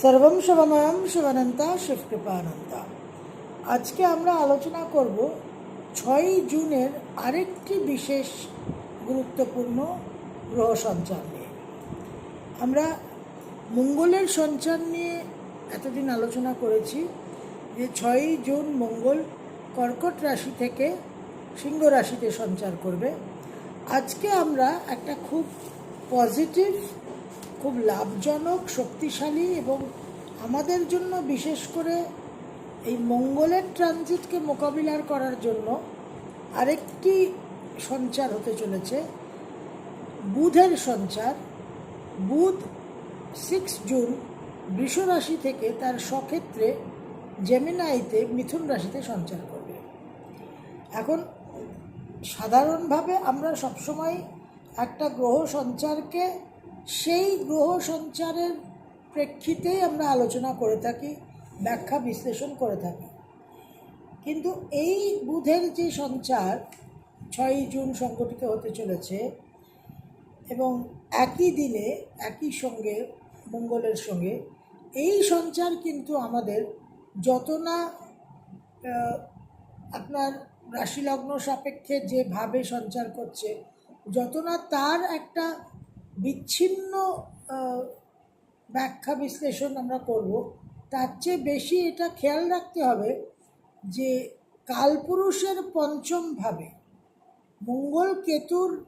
সর্বম শিবময়ম শিবানন্তা শিবকৃপানন্তা। আজকে আমরা আলোচনা করব ছয়ই জুনের আরেকটি বিশেষ গুরুত্বপূর্ণ গ্রহ সঞ্চার নিয়ে। আমরা মঙ্গলের সঞ্চার নিয়ে এতদিন আলোচনা করেছি যে ছয়ই জুন মঙ্গল কর্কট রাশি থেকে সিংহ রাশিতে সঞ্চার করবে। আজকে আমরা একটা খুব পজিটিভ খুব লাভজনক, শক্তিশালী এবং আমাদের জন্য বিশেষ করে এই মঙ্গলের ট্রানজিটকে মোকাবিলার করার জন্য আরেকটি সঞ্চার হতে চলেছে। বুধের সঞ্চার, বুধ সিক্স জুন বৃষ রাশি থেকে তার সক্ষেত্রে জেমিনাইতে মিথুন রাশিতে সঞ্চার করবে। এখন সাধারণভাবে আমরা সবসময় একটা গ্রহ সঞ্চারকে সেই গ্রহ সঞ্চারের প্রেক্ষিতেই আমরা আলোচনা করে থাকি, ব্যাখ্যা বিশ্লেষণ করে থাকি। কিন্তু এই বুধের যে সঞ্চার, ছয়ই জুন সংগঠিত হতে চলেছে এবং একই দিনে, একই সঙ্গে, মঙ্গলের সঙ্গে, এই সঞ্চার কিন্তু আমাদের যত না আপনার রাশিলগ্ন সাপেক্ষে যেভাবে সঞ্চার করছে যত না তার একটা বিচ্ছিন্ন ব্যাখ্যা বিশ্লেষণ আমরা করব। তার চেয়ে বেশি এটা খেয়াল রাখতে হবে যে কালপুরুষের পঞ্চম ভাবে মঙ্গল কেতুর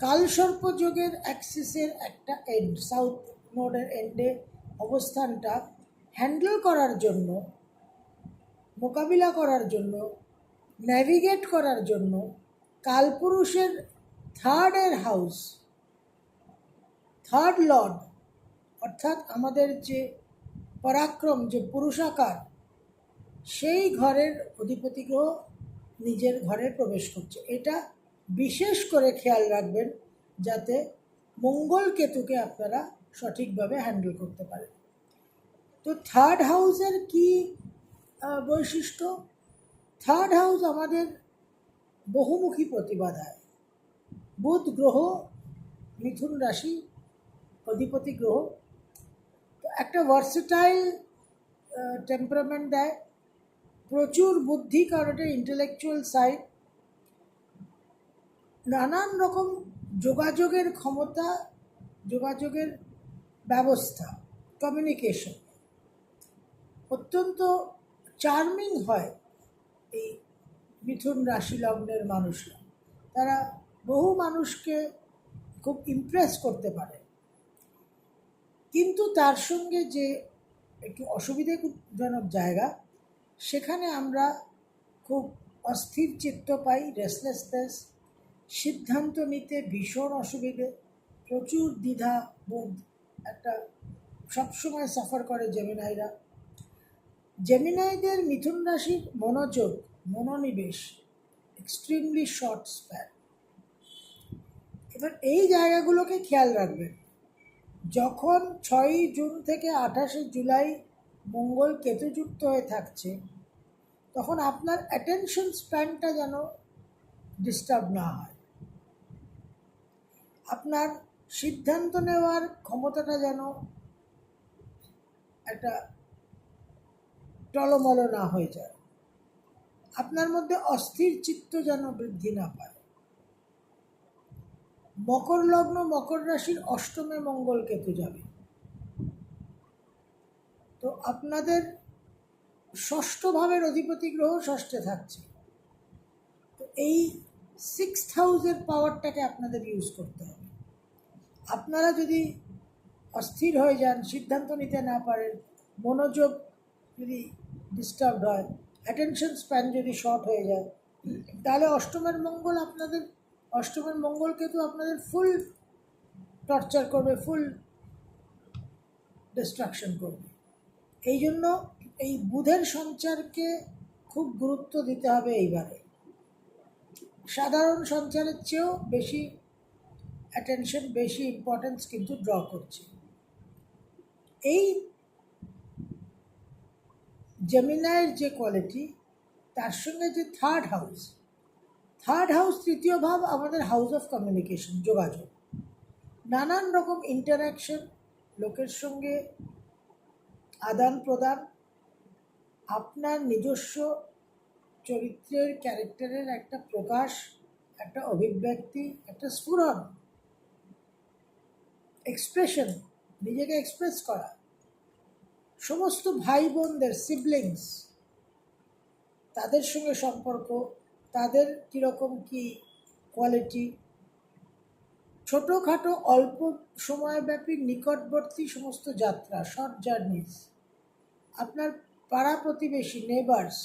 কালসর্প যোগের অ্যাক্সিসের একটা এন্ড সাউথ নোডের এন্ডে অবস্থানটা হ্যান্ডেল করার জন্য, মোকাবিলা করার জন্য ন্যাভিগেট করার জন্য কালপুরুষের থার্ডের হাউস থার্ড লর্ড অর্থাৎ আমাদের যে পরাক্রম, যে পুরুষাকার, সেই ঘরের অধিপতি গ্রহ নিজের ঘরে প্রবেশ করছে। এটা বিশেষ করে খেয়াল রাখবেন যাতে মঙ্গল কেতুকে আপনারা সঠিকভাবে হ্যান্ডেল করতে পারেন। তো থার্ড হাউসের কি বৈশিষ্ট্য? থার্ড হাউস আমাদের বহুমুখী প্রতিবাদায় বুধ, গ্রহ, মিথুন রাশি অধিপতি গ্রহ। তো একটা ভার্সেটাইল টেম্পারমেন্ট দেয়। প্রচুর বুদ্ধি, কারণ এটা ইন্টেলেকচুয়াল সাইড নানান রকম যোগাযোগের ক্ষমতা, যোগাযোগের ব্যবস্থা কমিউনিকেশন অত্যন্ত চার্মিং হয় এই মিথুন রাশি লগ্নের মানুষরা। তারা বহু মানুষকে খুব ইমপ্রেস করতে পারে। কিন্তু তার সঙ্গে যে একটু অসুবিধাজনক জায়গা, সেখানে আমরা খুব অস্থির চিত্ত পাই রেসলেসনেস সিদ্ধান্ত নিতে ভীষণ অসুবিধে, প্রচুর দ্বিধা বোধ, একটা সবসময় সাফার করে জেমিনাইরা জেমিনাইদের মিথুন রাশির মনোযোগ, মনোনিবেশ এক্সট্রিমলি শর্ট স্প্যান এবার এই জায়গাগুলোকে খেয়াল রাখবেন। যখন ছয়ই জুন থেকে আঠাশে জুলাই মঙ্গল কেতুযুক্ত হয়ে থাকছে, তখন আপনার অ্যাটেনশন স্প্যানটা যেন ডিস্টার্ব না হয়। আপনার সিদ্ধান্ত নেওয়ার ক্ষমতাটা যেন একটা টলমল না হয়ে যায়। আপনার মধ্যে অস্থির চিত্ত যেন বৃদ্ধি না পায়। মকর লগ্ন মকর রাশির অষ্টমে মঙ্গল কেতু যাবে। তো আপনাদের ষষ্ঠ ভাবের অধিপতি গ্রহ ষষ্ঠে থাকছে। তো এই সিক্স হাউসের পাওয়ারটাকে আপনাদের ইউজ করতে হবে। আপনারা যদি অস্থির হয়ে যান, সিদ্ধান্ত নিতে না পারেন, মনোযোগ যদি ডিস্টার্বড হয় অ্যাটেনশন স্প্যান যদি শর্ট হয়ে যায়, তাহলে অষ্টমের মঙ্গল আপনাদের অষ্টমের মঙ্গল কিন্তু আপনাদের ফুল টর্চার করবে ফুল ডিস্ট্রাকশন করবে। এই জন্য এই বুধের সঞ্চারকে খুব গুরুত্ব দিতে হবে এইবারে। সাধারণ সঞ্চারের চেয়েও বেশি অ্যাটেনশন বেশি ইম্পর্টেন্স কিন্তু ড্র করছে। এই জেমিনায়ের যে কোয়ালিটি তার সঙ্গে যে থার্ড হাউস থার্ড হাউস তৃতীয় ভাব, আমাদের হাউস অফ কমিউনিকেশন যোগাযোগ। নানান রকম ইন্টারাকশন লোকের সঙ্গে আদান প্রদান, আপনার নিজস্ব চরিত্রের ক্যারেক্টারের একটা প্রকাশ, একটা অভিব্যক্তি, একটা স্ফুরণ এক্সপ্রেশন নিজেকে এক্সপ্রেস করা। সমস্ত ভাই বোনদের সিবলিংস তাদের সঙ্গে সম্পর্ক তাদের কীরকম কি কোয়ালিটি ছোটোখাটো অল্প সময়ব্যাপী নিকটবর্তী সমস্ত যাত্রা শর্ট জার্নিস আপনার পাড়া প্রতিবেশী নেবার্স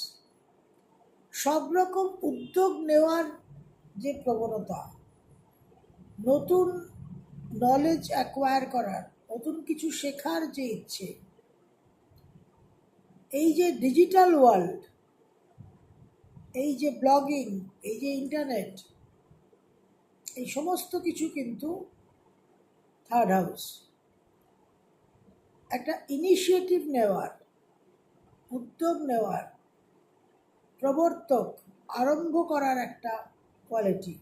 সব রকম উদ্যোগ নেওয়ার যে প্রবণতা, নতুন নলেজ অ্যাকোয়ার করার, নতুন কিছু শেখার যে ইচ্ছে, এই যে ডিজিটাল ওয়ার্ল্ড এই যে ব্লগিং এই যে ইন্টারনেট এই সমস্ত কিছু কিন্তু থার্ড হাউস একটা ইনিশিয়েটিভ নেওয়ার, উদ্যোগ নেওয়ার, প্রবর্তক আরম্ভ করার একটা কোয়ালিটি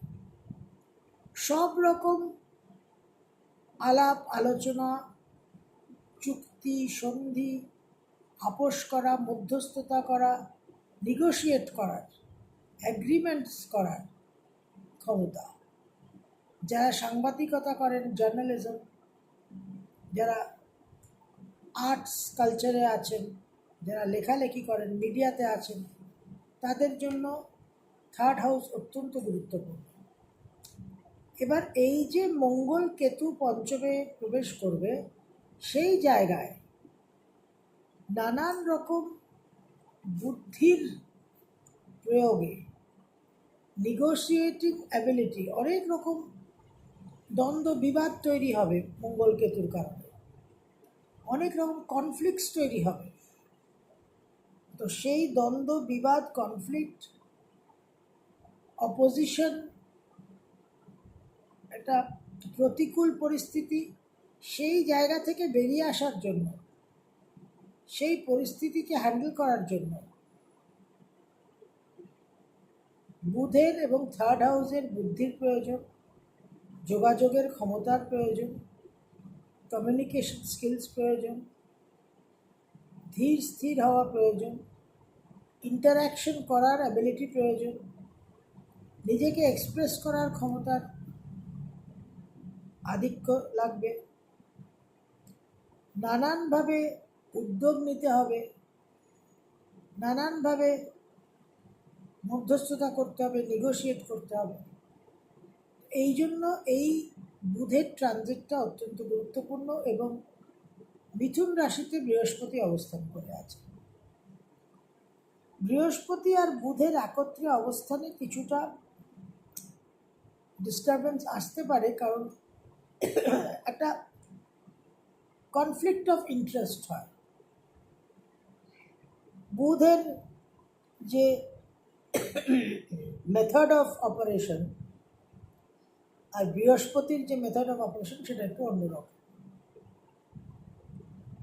সব রকম আলাপ, আলোচনা, চুক্তি, সন্ধি, আপোষ করা, মধ্যস্থতা করা নিগোশিয়েট করার অ্যাগ্রিমেন্টস করার ক্ষমতা। যারা সাংবাদিকতা করেন জার্নালিজম যারা আর্টস কালচারে আছেন, যারা লেখালেখি করেন মিডিয়াতে আছেন, তাদের জন্য থার্ড হাউস অত্যন্ত গুরুত্বপূর্ণ। এবার এই যে মঙ্গল কেতু পঞ্চমে প্রবেশ করবে, সেই জায়গায় নানান রকম বুদ্ধির প্রয়োগে নিগোসিয়েটিং অ্যাবিলিটি অনেক রকম দ্বন্দ্ব বিবাদ তৈরি হবে মঙ্গল কেতুর কারণে। অনেক রকম কনফ্লিক্টস তৈরি হবে। তো সেই দ্বন্দ্ব, বিবাদ কনফ্লিক্ট অপোজিশন একটা প্রতিকূল পরিস্থিতি, সেই জায়গা থেকে বেরিয়ে আসার জন্য, সেই পরিস্থিতিকে হ্যান্ডেল করার জন্য বুধের এবং থার্ড হাউসের বুদ্ধির প্রয়োজন, যোগাযোগের ক্ষমতার প্রয়োজন কমিউনিকেশন স্কিলস প্রয়োজন, ধীর স্থির হওয়া প্রয়োজন ইন্টারাকশন করার অ্যাবিলিটি প্রয়োজন, নিজেকে এক্সপ্রেস করার ক্ষমতার আধিক্য লাগবে, নানানভাবে উদ্যোগ নিতে হবে, নানানভাবে মধ্যস্থতা করতে হবে নেগোশিয়েট করতে হবে। এই জন্য এই বুধের ট্রানজিটটা অত্যন্ত গুরুত্বপূর্ণ এবং মিথুন রাশিতে বৃহস্পতি অবস্থান করে আছে। বৃহস্পতি আর বুধের একত্রে অবস্থানে কিছুটা ডিস্টারবেন্স আসতে পারে কারণ একটা কনফ্লিক্ট অফ ইন্টারেস্ট হয়। বুধের যে মেথড অফ অপারেশন আর বৃহস্পতির যে মেথড অফ অপারেশন সেটা একটু অন্যরকম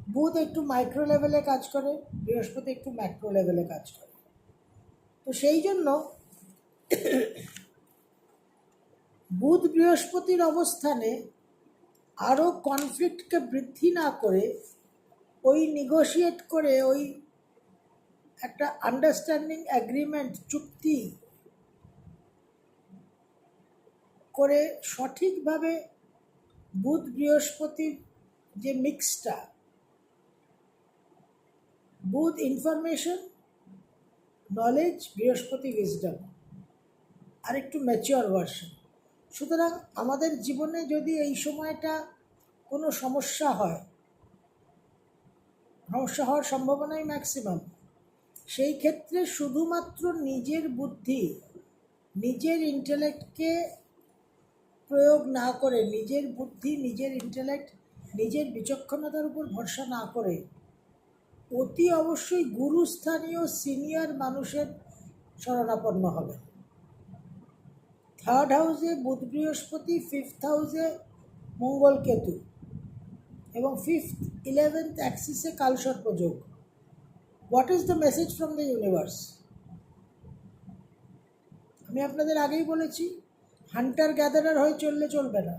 বুধ একটু মাইক্রো লেভেলে কাজ করে, বৃহস্পতি একটু ম্যাক্রো লেভেলে কাজ করে। তো সেই জন্য বুধ বৃহস্পতির অবস্থানে আরও কনফ্লিক্টকে বৃদ্ধি না করে, ওই নিগোশিয়েট করে, ওই একটা আন্ডারস্ট্যান্ডিং অ্যাগ্রিমেন্ট চুক্তি করে সঠিকভাবে বুধ বৃহস্পতির যে মিক্সটা Budh information knowledge Brihaspati wisdom আর একটু ম্যাচিওর ভার্সন সুতরাং আমাদের জীবনে যদি এই সময়টা কোনো সমস্যা হয়, সমস্যা হওয়ার সম্ভাবনাই ম্যাক্সিমাম সেই ক্ষেত্রে শুধুমাত্র নিজের বুদ্ধি, নিজের ইন্টেলেক্টকে প্রয়োগ না করে, নিজের বুদ্ধি, নিজের ইন্টেলেক্ট, নিজের বিচক্ষণতার উপর ভরসা না করে, অতি অবশ্যই গুরুস্থানীয় সিনিয়র মানুষের শরণাপন্ন হবে থার্ড হাউসে বুধ বৃহস্পতি, ফিফথ হাউসে মঙ্গল কেতু এবং ফিফথ, ইলেভেন্থ অ্যাক্সিসে কালসর্পযোগ what is the message from the universe আমি আপনাদের আগেই বলেছি হান্টার গ্যাদারার হয়ে চললে চলবে না।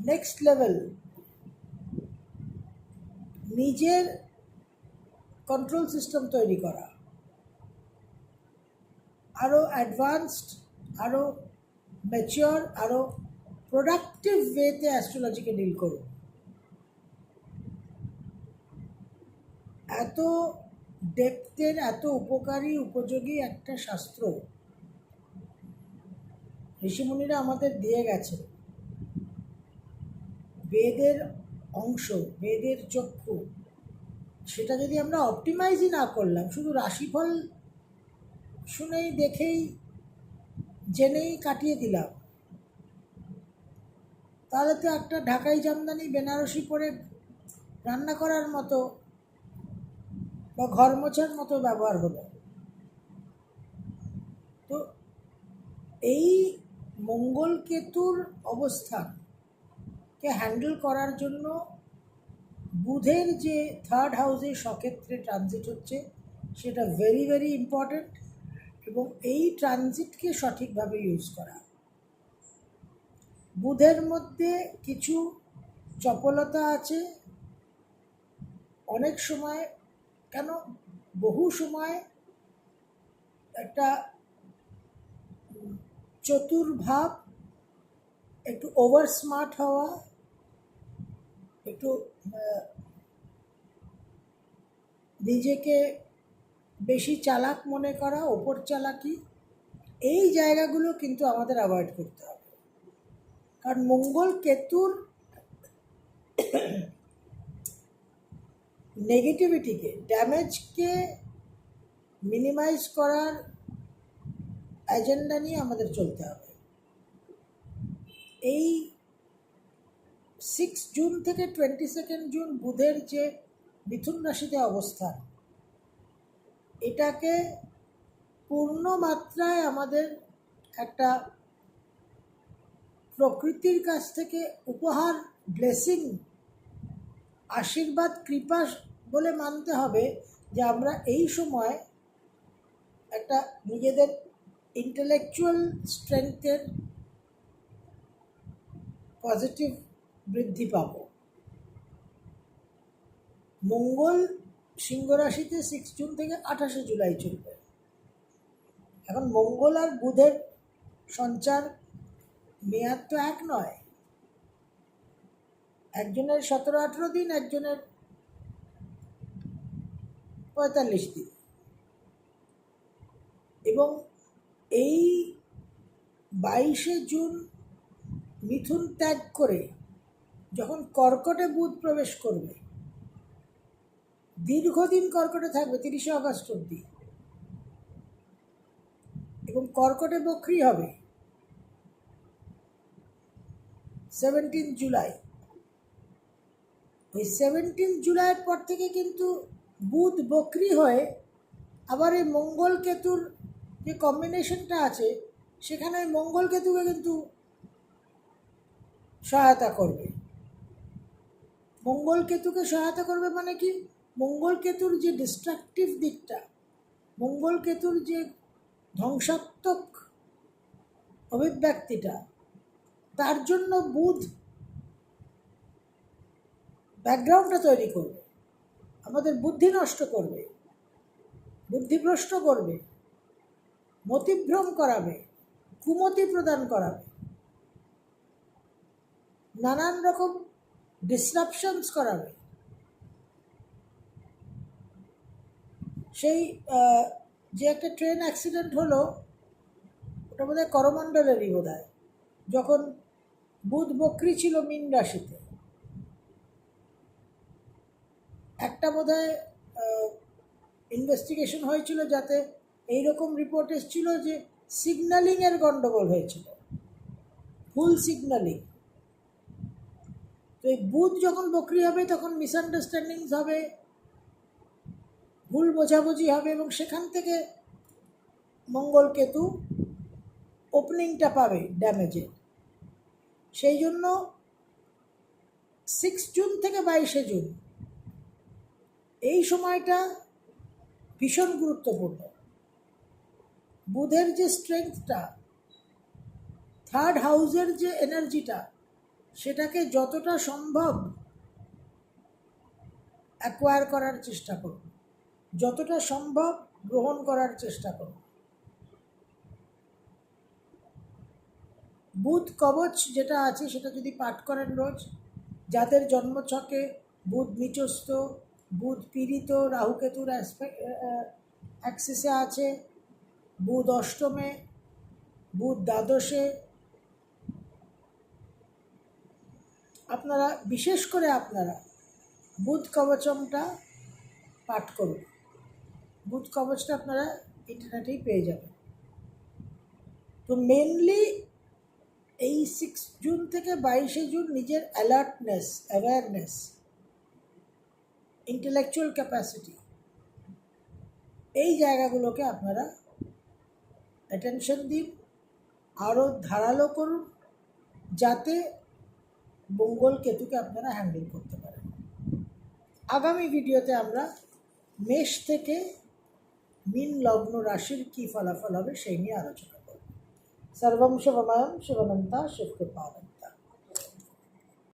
নেক্সট লেভেল নিজের কন্ট্রোল সিস্টেম তৈরি করা। আরও অ্যাডভান্সড আরও ম্যাচিওর আরও প্রোডাক্টিভ ওয়েতে অ্যাস্ট্রোলজিকে ডিল করুন। এত ডেপথের এত উপকারী, উপযোগী একটা শাস্ত্র ঋষিমুনিরা আমাদের দিয়ে গেছে বেদের অংশ, বেদের চক্ষু, সেটা যদি আমরা অপটিমাইজই না করলাম, শুধু রাশিফল শুনেই, দেখেই, জেনেই কাটিয়ে দিলাম, তাহলে তো একটা ঢাকাই জামদানি বেনারসি পরে রান্না করার মতো বা ঘর মোছার মতো ব্যবহার হলো তো এই মঙ্গল কেতুর অবস্থানকে হ্যান্ডেল করার জন্য বুধের যে থার্ড হাউসে সক্ষেত্রে ট্রানজিট হচ্ছে, সেটা ভেরি ভেরি ইম্পর্ট্যান্ট এবং এই ট্রানজিটকে সঠিকভাবে ইউজ করা। বুধের মধ্যে কিছু চপলতা আছে। অনেক সময় কেন বহু সময় একটা চতুর্ভাব, একটু ওভার স্মার্ট হওয়া, একটু নিজেকে বেশি চালাক মনে করা, ওপর চালাকি, এই জায়গাগুলো কিন্তু আমাদের অ্যাভয়েড করতে হবে। কারণ মঙ্গল কেতুর নেগেটিভিটিকে ড্যামেজকে মিনিমাইজ করার এজেন্ডা নিয়ে আমাদের চলতে হবে। এই সিক্স জুন থেকে টোয়েন্টি সেকেন্ড জুন বুধের যে মিথুন রাশিতে অবস্থান, এটাকে পূর্ণ মাত্রায় আমাদের একটা প্রকৃতির কাছ থেকে উপহার ব্লেসিং আশীর্বাদ, কৃপা বলে মানতে হবে যে আমরা এই সময় একটা নিজেদের ইন্টেলেকচুয়াল স্ট্রেংথের পজিটিভ বৃদ্ধি পাব। মঙ্গল সিংহ রাশিতে সিক্স জুন থেকে আঠাশে জুলাই চলবে। এখন মঙ্গল আর বুধের সঞ্চার মেয়াদ তো এক নয়। একজনের সতেরো, আঠেরো দিন, একজনের পঁয়তাল্লিশ দিন। এবং এই বাইশে জুন মিথুন ত্যাগ করে যখন কর্কটে বুধ প্রবেশ করবে, দীর্ঘদিন কর্কটে থাকবে, তিরিশে আগস্ট অবধি, এবং কর্কটে বক্রি হবে, সেভেন্টিন জুলাই। ওই সেভেন্টিন জুলাইয়ের পর থেকে কিন্তু বুধ বক্রি হয়ে আবার এই মঙ্গল কেতুর যে কম্বিনেশনটা আছে, সেখানে ওই মঙ্গল কেতুকে কিন্তু সহায়তা করবে। মঙ্গল কেতুকে সহায়তা করবে মানে কি? মঙ্গল কেতুর যে ডিস্ট্রাকটিভ দিকটা, মঙ্গল কেতুর যে ধ্বংসাত্মক অভিব্যক্তিটা, তার জন্য বুধ ব্যাকগ্রাউন্ডটা তৈরি করবে। আমাদের বুদ্ধি নষ্ট করবে। বুদ্ধিভ্রষ্ট করবে। মতিভ্রম করাবে। কুমতি প্রদান করাবে। নানান রকম ডিসরাপশনস করাবে। সেই যে একটা ট্রেন অ্যাক্সিডেন্ট হলো, ওটা বোধহয় করমণ্ডলেরই বোধ হয় যখন বুধ বক্রি ছিল মীন রাশিতে একটা বোধ ইনভেস্টিগেশন হয়েছিল যাতে এই রকম রিপোর্ট এসেছিল যে সিগন্যালিংয়ের গণ্ডগোল হয়েছিল। ভুল সিগন্যালিং তো এই বুধ যখন বকরি হবে, তখন মিসআন্ডারস্ট্যান্ডিংস হবে, ভুল বোঝাবুঝি হবে এবং সেখান থেকে মঙ্গল কেতু ওপেনিংটা পাবে ড্যামেজে সেই জন্য সিক্স জুন থেকে বাইশে জুন এই সময়টা ভীষণ গুরুত্বপূর্ণ। বুধের যে স্ট্রেংথটা থার্ড হাউসের যে এনার্জিটা সেটাকে যতটা সম্ভব অ্যাকোয়ার করার চেষ্টা করুন। যতটা সম্ভব গ্রহণ করার চেষ্টা করুন। বুধ কবচ যেটা আছে, সেটা যদি পাঠ করেন রোজ, যাদের জন্মছকে বুধ নিচস্থ বুধ পীড়িত, রাহুকেতুর অ্যাক্সিসে আছে, বুধ অষ্টমে, বুধ দ্বাদশে। আপনারা, বিশেষ করে আপনারা বুধ কবচমটা পাঠ করুন। বুধ কবচটা আপনারা ইন্টারনেটেই পেয়ে যাবেন। তো মেনলি এই সিক্স জুন থেকে বাইশে জুন নিজের অ্যালার্টনেস অ্যাওয়ারনেস ইন্টেলেকচুয়াল ক্যাপাসিটি এই জায়গাগুলোকে আপনারা অ্যাটেনশন দিন আরও ধারালো করুন, যাতে মঙ্গল কেতুকে আপনারা হ্যান্ডেল করতে পারেন। আগামী ভিডিওতে আমরা মেষ থেকে মিন লগ্ন রাশির কী ফলাফল হবে সেই নিয়ে আলোচনা করব। সর্বম শিবময়ম শিবনন্তা শিবকৃপালন